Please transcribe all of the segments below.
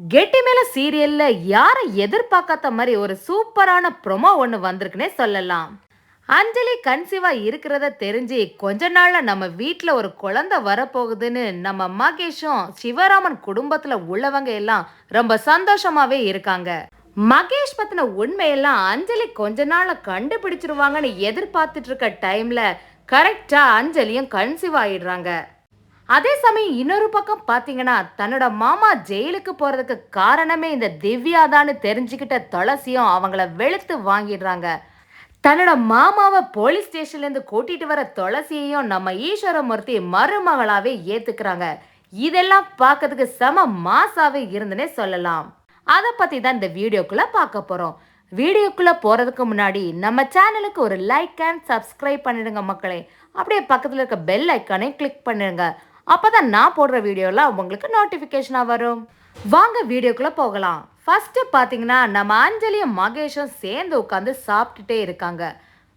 கெட்டி மேல சீரியல்ல யாரை எதிர்பார்க்காத மாதிரி ஒரு சூப்பரான ப்ரொமோ ஒன்று வந்திருக்குன்னே சொல்லலாம். அஞ்சலி கன்சீவா இருக்கிறத தெரிஞ்சு கொஞ்ச நாள்ல நம்ம வீட்டில் ஒரு குழந்தை வரப்போகுதுன்னு நம்ம மகேஷும் சிவராமன் குடும்பத்துல உள்ளவங்க எல்லாம் ரொம்ப சந்தோஷமாவே இருக்காங்க. மகேஷ் பத்தின உண்மையெல்லாம் அஞ்சலி கொஞ்ச நாள்ல கண்டுபிடிச்சிருவாங்கன்னு எதிர்பார்த்துட்டு இருக்க டைம்ல கரெக்டா அஞ்சலியும் கன்சீவ் ஆயிடுறாங்க. அதே சமயம் இன்னொரு பக்கம் பார்த்தீங்கன்னா தன்னோட மாமா ஜெயிலுக்கு போகிறதுக்கு காரணமே இந்த திவ்யாதான்னு தெரிஞ்சுக்கிட்ட துளசியும் அவங்கள வெளுத்து வாங்கிடுறாங்க. தன்னோட மாமாவை போலீஸ் ஸ்டேஷன்லேருந்து கூட்டிகிட்டு கூட்டிட்டு வர துளசியையும் நம்ம ஈஸ்வரமூர்த்தி மருமகளாவே ஏத்துக்கிறாங்க. இதெல்லாம் பார்க்கறதுக்கு செம மாசாவே இருந்துனே சொல்லலாம். அதை பத்தி தான் இந்த வீடியோக்குள்ள பார்க்க போறோம். வீடியோக்குள்ள போறதுக்கு முன்னாடி நம்ம சேனலுக்கு ஒரு லைக் அண்ட் சப்ஸ்கிரைப் பண்ணிடுங்க மக்களே. அப்படியே பக்கத்தில் இருக்க பெல் ஐக்கானே கிளிக் பண்ணிடுங்க. அப்பதான் நான் போடுற வீடியோலாம் உங்களுக்கு நோட்டிஃபிகேஷனாக வரும். வாங்க வீடியோக்குள்ளே போகலாம். ஃபஸ்ட்டு பார்த்தீங்கன்னா நம்ம அஞ்சலியும் மகேஷும் சேர்ந்து உட்காந்து சாப்பிட்டுட்டே இருக்காங்க.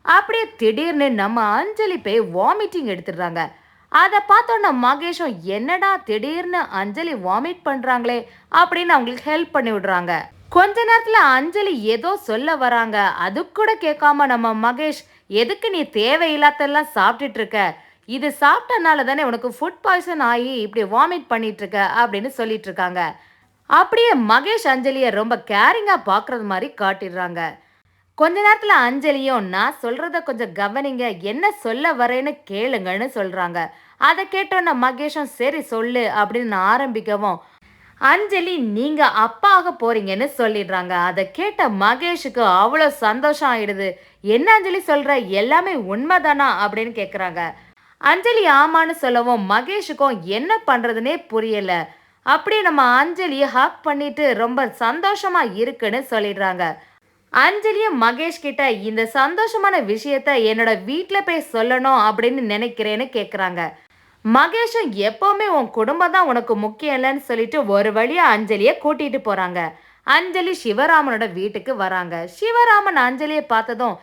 அப்படியே திடீர்னு நம்ம அஞ்சலி போய் வாமிட்டிங் எடுத்துடுறாங்க. அதை பார்த்தோன்னா மகேஷும் என்னடா திடீர்னு அஞ்சலி வாமிட் பண்ணுறாங்களே அப்படின்னு அவங்களுக்கு ஹெல்ப் பண்ணி விடுறாங்க. கொஞ்ச நேரத்தில் அஞ்சலி ஏதோ சொல்ல வராங்க. அது கூட கேட்காம நம்ம மகேஷ் எதுக்கு நீ தேவையில்லாதெல்லாம் சாப்பிட்டுட்டு இருக்க? இது சாப்பிட்டனால தானே உனக்கு ஃபுட் பாய்சன் ஆகி இப்படி வாமிட் பண்ணிட்டு இருக்க அப்படின்னு சொல்லிட்டு இருக்காங்க அப்படியே மகேஷ் அஞ்சலியை ரொம்ப கேரிங்கா பார்க்குறது மாதிரி காட்டிடுறாங்க. கொஞ்ச நேரத்துல அஞ்சலியும் நான் சொல்றத கொஞ்சம் கவனிங்க. என்ன சொல்ல வரேன்னு கேளுங்கன்னு சொல்றாங்க. அதை கேட்டோன்ன மகேஷும் சரி சொல்லு அப்படின்னு ஆரம்பிக்கவும் அஞ்சலி நீங்க அப்பாக போகிறீங்கன்னு போறீங்கன்னு சொல்லிடுறாங்க. அதை கேட்ட மகேஷுக்கு அவ்வளோ சந்தோஷம் ஆயிடுது. என்ன அஞ்சலி சொல்ற? எல்லாமே உண்மைதானா? அப்படின்னு கேட்குறாங்க அஞ்சலி ஆமான்னு சொல்லவும் மகேஷுக்கும் என்ன பண்ணுறதுனே புரியல. அப்படியே நம்ம அஞ்சலியை ஹக் பண்ணிட்டு ரொம்ப சந்தோஷமா இருக்குன்னு சொல்லிடுறாங்க. அஞ்சலியும் மகேஷ் கிட்ட இந்த சந்தோஷமான விஷயத்த என்னோட வீட்டில் போய் சொல்லணும் அப்படின்னு நினைக்கிறேன்னு கேட்குறாங்க மகேஷும் எப்பவுமே உன் குடும்பம் தான் உனக்கு முக்கியம் இல்லைன்னு சொல்லிட்டு ஒரு வழியா அஞ்சலியை கூட்டிட்டு போறாங்க. அஞ்சலி சிவராமனோட வீட்டுக்கு வராங்க. சிவராமன் அஞ்சலியை பார்த்ததும்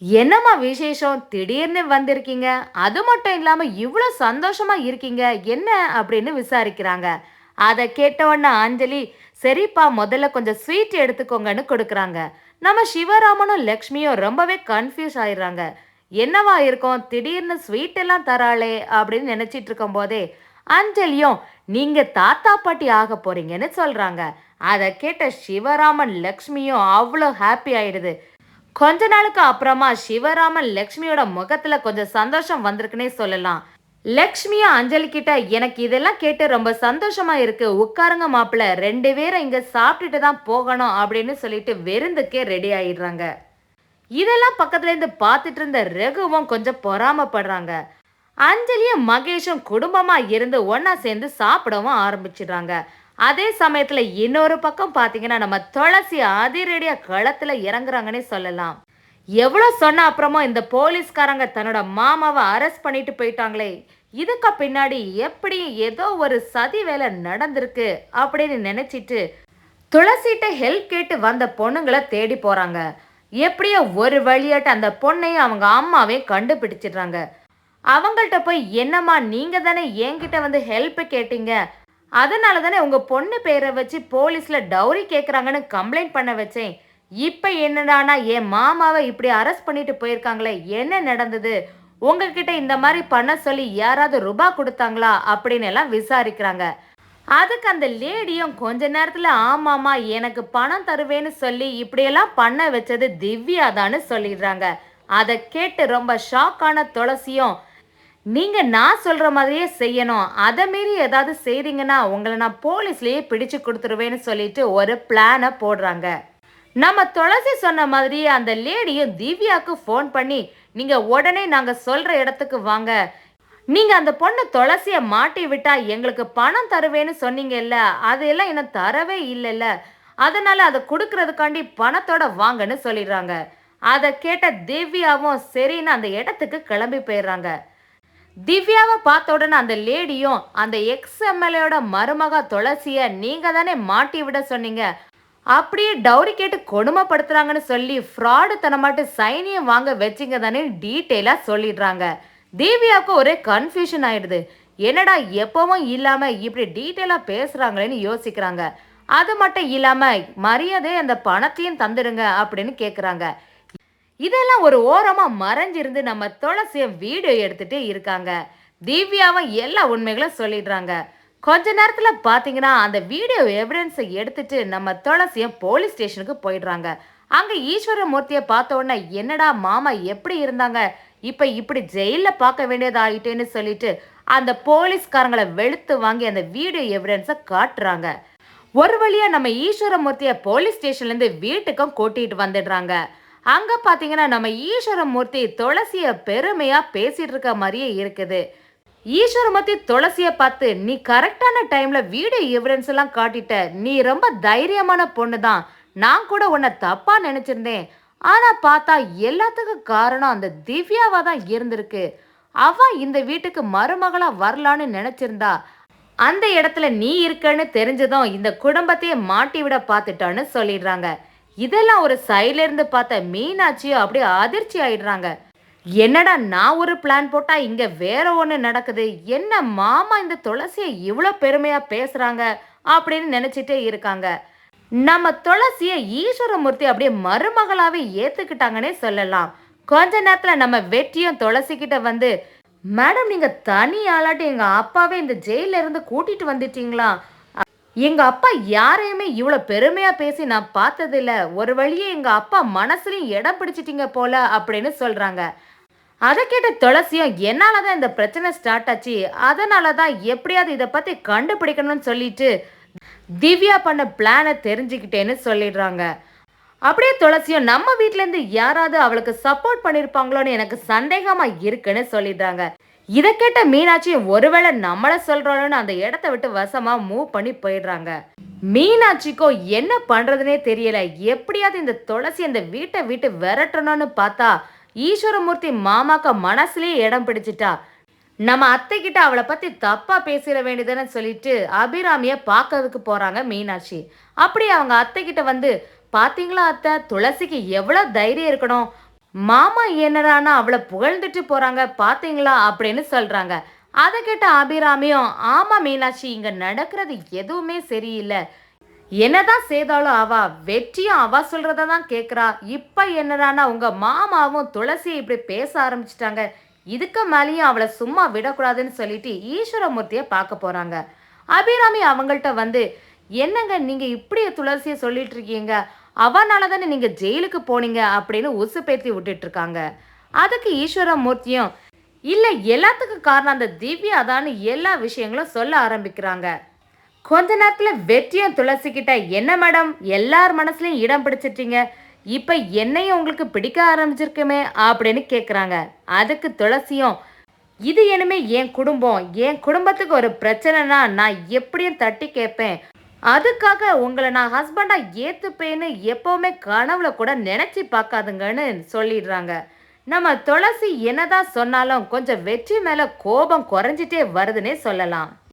என்னம்மா விசேஷம்? திடீர்னு வந்திருக்கீங்க. அது மட்டும் இல்லாம இவ்வளோ சந்தோஷமா இருக்கீங்க. என்ன அப்படின்னு விசாரிக்கிறாங்க. அதை கேட்டவொன்னே அஞ்சலி சரிப்பா முதல்ல கொஞ்சம் ஸ்வீட் எடுத்துக்கோங்கன்னு கொடுக்குறாங்க. நம்ம சிவராமனும் லக்ஷ்மியும் ரொம்பவே கன்ஃபியூஸ் ஆயிடுறாங்க. என்னவா இருக்கும்? திடீர்னு ஸ்வீட் எல்லாம் தராளே அப்படின்னு நினைச்சிட்டு இருக்கும் போதே அஞ்சலியும் நீங்க தாத்தா பாட்டி ஆக போறீங்கன்னு சொல்றாங்க. அதை கேட்ட சிவராமன் லக்ஷ்மியும் அவ்வளோ ஹாப்பி ஆயிடுது. கொஞ்ச நாளுக்கு அப்புறமா சிவராமன் லக்ஷ்மியோட முகத்துல கொஞ்சம் சந்தோஷம் வந்திருக்குன்னே சொல்லலாம். லக்ஷ்மியும் அஞ்சலி கிட்ட எனக்கு இதெல்லாம் கேட்டு ரொம்ப சந்தோஷமா இருக்கு. உட்காருங்க மாப்பிள்ள ரெண்டு பேரும் இங்க சாப்பிட்டுட்டு தான் போகணும் அப்படின்னு சொல்லிட்டு விருந்துக்கே ரெடி ஆயிடுறாங்க. இதெல்லாம் பக்கத்துல இருந்து பார்த்துட்டு இருந்த ரகுவும் கொஞ்சம் பொறாமப்படுறாங்க. அஞ்சலியும் மகேஷும் குடும்பமா இருந்து ஒன்னா சேர்ந்து சாப்பிடவும் ஆரம்பிச்சிடுறாங்க. அதே சமயத்துல இன்னொரு பக்கம் பாத்தீங்கன்னா நம்ம துளசி அதிரடியா களத்துல இறங்குறாங்கன்னே சொல்லலாம். எவ்வளோ சொன்ன அப்புறமா இந்த போலீஸ்காரங்க தன்னோட மாமாவை அரெஸ்ட் பண்ணிட்டு போயிட்டாங்களே. இதுக்கு பின்னாடி எப்படி ஏதோ ஒரு சதி வேலை நடந்திருக்கு அப்படின்னு நினைச்சிட்டு துளசிட்ட ஹெல்ப் கேட்டு வந்த பொண்ணுங்களை தேடி போறாங்க. எப்படியோ ஒரு வழியாட்டு அந்த பொண்ணையும் அவங்க அம்மாவையும் கண்டுபிடிச்சிடுறாங்க. அவங்கள்ட்ட போய் என்னம்மா நீங்க தானே என்கிட்ட வந்து ஹெல்ப் கேட்டீங்க? அதனால தானே உங்க பொண்ணு பேரை வச்சு போலீஸ்ல டவுரி கேட்குறாங்கன்னு கம்ப்ளைண்ட் பண்ண வச்சேன். இப்போ என்னடானா என் மாமாவை இப்படி அரெஸ்ட் பண்ணிட்டு போயிருக்காங்களே என்ன நடந்தது? உங்ககிட்ட இந்த மாதிரி பண்ண சொல்லி யாராவது ரூபா கொடுத்தாங்களா அப்படின்னு எல்லாம் விசாரிக்கிறாங்க. அதுக்கு அந்த லேடியும் கொஞ்ச நேரத்தில் ஆமாமா எனக்கு பணம் தருவேன்னு சொல்லி இப்படியெல்லாம் பண்ண வச்சது திவ்யா தான்னு சொல்லிடுறாங்க. அதை கேட்டு ரொம்ப ஷாக்கான துளசியும் நீங்க நான் சொல்ற மாதிரியே செய்யணும். அதை மீறி ஏதாவது செய்தீங்கன்னா உங்களை நான் போலீஸ்லயே பிடிச்சு கொடுத்துருவேன்னு சொல்லிட்டு ஒரு பிளானை போடுறாங்க. நம்ம துளசி சொன்ன மாதிரியே அந்த லேடியும் திவ்யாவுக்கு ஃபோன் பண்ணி நீங்க உடனே நாங்க சொல்ற இடத்துக்கு வாங்க. நீங்க அந்த பொண்ணு துளசிய மாட்டி விட்டா எங்களுக்கு பணம் தருவேன்னு சொன்னீங்கல்ல அதையெல்லாம் இன்னும் தரவே இல்லைல்ல. அதனால அதை கொடுக்கறதுக்காண்டி பணத்தோட வாங்கன்னு சொல்லிடுறாங்க. அதை கேட்ட திவ்யாவும் சரின்னு அந்த இடத்துக்கு கிளம்பி போயிடுறாங்க. திவ்யாவை பார்த்த உடனே அந்த லேடியும் அந்த எக்ஸ் எம்எல்ஏயோட மருமக துளசிய நீங்க தானே மாட்டி விட சொன்னீங்க. அப்படியே டவுரி கேட்டு கொடுமைப்படுத்துறாங்கன்னு சொல்லி ஃப்ராடு தனமாட்டு சைனியம் வாங்க வச்சிங்க தானே டீட்டெயிலாக சொல்லிடுறாங்க. திவ்யாவுக்கு ஒரே கன்ஃபியூஷன் ஆயிடுது. என்னடா எப்பவும் இல்லாம இப்படி டீட்டெயிலாக பேசுறாங்களேன்னு யோசிக்கிறாங்க. அது மட்டும் இல்லாம மரியாதை அந்த பணத்தையும் தந்துடுங்க அப்படின்னு கேட்குறாங்க இதெல்லாம் ஒரு ஓரமாக மறைஞ்சிருந்து நம்ம துளசியை வீடியோ எடுத்துகிட்டே இருக்காங்க. திவ்யாவும் எல்லா உண்மைகளும் சொல்லிடுறாங்க. கொஞ்ச நேரத்தில் பார்த்தீங்கன்னா அந்த வீடியோ எவிடன்ஸை எடுத்துட்டு நம்ம துளசியை போலீஸ் ஸ்டேஷனுக்கு போயிடுறாங்க. அங்கே ஈஸ்வரமூர்த்தியை பார்த்த உடனே என்னடா மாமா எப்படி இருந்தாங்க? இப்போ இப்படி ஜெயிலில் பார்க்க வேண்டியது ஆயிட்டேன்னு சொல்லிட்டு அந்த போலீஸ்காரங்களை வெளுத்து வாங்கி அந்த வீடியோ எவிடன்ஸை காட்டுறாங்க. ஒரு வழியாக நம்ம ஈஸ்வரமூர்த்தியை போலீஸ் ஸ்டேஷன்லேருந்து வீட்டுக்கும் கூட்டிகிட்டு வந்துடுறாங்க. அங்க பாத்தீங்கன்னா நம்ம ஈஸ்வரமூர்த்தி துளசிய பெருமையா பேசிட்டு இருக்க மாதிரியே இருக்குது. ஈஸ்வரமூர்த்தி துளசிய பார்த்து நீ கரெக்டான டைம்ல வீடியோ எவிடன்ஸ் எல்லாம் காட்டிட்ட. நீ ரொம்ப தைரியமான பொண்ணு தான் நான் கூட உன்னை தப்பா நினைச்சிருந்தேன். ஆனா பார்த்தா எல்லாத்துக்கும் காரணம் அந்த திவ்யாவா தான் இருந்திருக்கு. அவ இந்த வீட்டுக்கு மருமகளா வரலான்னு நினைச்சிருந்தா. அந்த இடத்துல நீ இருக்கன்னு தெரிஞ்சதும் இந்த குடும்பத்தையே மாட்டி விட பார்த்துட்டான்னு சொல்லிடுறாங்க. இதெல்லாம் ஒரு சைட்லேருந்து பார்த்த மீனாட்சியும் அப்படியே அதிர்ச்சி ஆயிடுறாங்க. என்னடா நான் ஒரு பிளான் போட்டால் இங்கே வேற ஒன்று நடக்குது. என்ன மாமா இந்த துளசியை இவ்வளோ பெருமையாக பேசுகிறாங்க அப்படின்னு நினச்சிட்டே இருக்காங்க. நம்ம துளசியை ஈஸ்வரமூர்த்தி அப்படியே மருமகளாகவே ஏற்றுக்கிட்டாங்கன்னே சொல்லலாம். கொஞ்ச நேரத்தில் நம்ம வெற்றியும் துளசிக்கிட்ட வந்து மேடம் நீங்கள் தனி ஆளாட்டி எங்கள் அப்பாவே இந்த ஜெயிலிருந்து இருந்து வந்துட்டீங்களா? எங்க அப்பா யாரையுமே இவ்வளவு பெருமையா பேசி நான் பார்த்ததில்ல. ஒரு வழியே எங்க அப்பா மனசுலயும் இடம் பிடிச்சிட்டீங்க போல அப்படின்னு சொல்றாங்க. அதை கேட்ட துளசியும் என்னால தான் இந்த பிரச்சனை ஸ்டார்ட் ஆச்சு? அதனால தான் எப்படியாவது இதை பத்தி கண்டுபிடிக்கணும்னு சொல்லிட்டு திவ்யா பண்ண பிளானை தெரிஞ்சுக்கிட்டேன்னு சொல்லிடுறாங்க. அப்படியே துளசியும் நம்ம வீட்டிலேருந்து யாராவது அவளுக்கு சப்போர்ட் பண்ணியிருப்பாங்களோன்னு எனக்கு சந்தேகமாக இருக்குன்னு சொல்லிடுறாங்க. இதை கேட்ட மீனாட்சி ஒருவேளை நம்மள சொல்றோம்னு அந்த இடத்த விட்டு வசமா மூவ் பண்ணி போயிடுறாங்க. மீனாட்சிக்கோ என்ன பண்ணுறதுனே தெரியல. எப்படியாவது இந்த துளசி இந்த வீட்டை விட்டு விரட்டணும்னு பார்த்தா ஈஸ்வரமூர்த்தி மாமாக்க மனசுலயே இடம் பிடிச்சிட்டா. நம்ம அத்தை கிட்ட அவளை பத்தி தப்பா பேசிட வேண்டியதுன்னு சொல்லிட்டு அபிராமிய பார்க்கறதுக்கு போறாங்க மீனாட்சி. அப்படி அவங்க அத்தை கிட்ட வந்து பாத்தீங்களா அத்தை? துளசிக்கு எவ்வளவு தைரியம் இருக்கணும்? மாமா என்னடானா அவளை புகழ்ந்துட்டு போறாங்க பாத்தீங்களா அப்படின்னு சொல்றாங்க. அதை கேட்ட அபிராமியும் ஆமா மீனாட்சி இங்க நடக்கிறது எதுவுமே சரியில்லை. என்னதான் செய்தாலும் அவா வெற்றியும் அவ சொல்றத தான் கேக்குறா. இப்ப என்னடானா உங்க மாமாவும் துளசியை இப்படி பேச ஆரம்பிச்சிட்டாங்க. இதுக்கு மேலேயும் அவளை சும்மா விடக்கூடாதுன்னு சொல்லிட்டு ஈஸ்வரமூர்த்திய பார்க்க போறாங்க. அபிராமி அவங்கள்ட்ட வந்து என்னங்க நீங்க இப்படி துளசியை சொல்லிட்டு இருக்கீங்க? அவனால தானே நீங்க ஜெயிலுக்கு போனீங்க அப்படின்னு உசு பேத்தி விட்டுட்டு இருக்காங்க அதுக்கு ஈஸ்வரமூர்த்தியும் இல்ல எல்லாத்துக்கும் காரணம் அந்த திவ்யா தான் எல்லா விஷயங்களும் சொல்ல ஆரம்பிக்கிறாங்க. கொஞ்ச நேரத்துல வெற்றியும் துளசி கிட்ட என்ன மேடம் எல்லார் மனசுலயும் இடம் பிடிச்சிட்டீங்க இப்ப என்னையும் உங்களுக்கு பிடிக்க ஆரம்பிச்சிருக்குமே அப்படின்னு கேக்குறாங்க. அதுக்கு துளசியும் இது இனிமே என் குடும்பம் என் குடும்பத்துக்கு ஒரு பிரச்சனைனா நான் எப்படியும் தட்டி கேட்பேன் அதுக்காக உங்களை நான் ஹஸ்பண்டா ஏத்துப்பேன்னு எப்பவுமே கனவுல கூட நினைச்சு பார்க்காதுங்கன்னு சொல்லிடுறாங்க. நம்ம துளசி என்னதான் சொன்னாலும் கொஞ்சம் வெற்றி மேல கோபம் குறைஞ்சிட்டே வருதுன்னே சொல்லலாம்.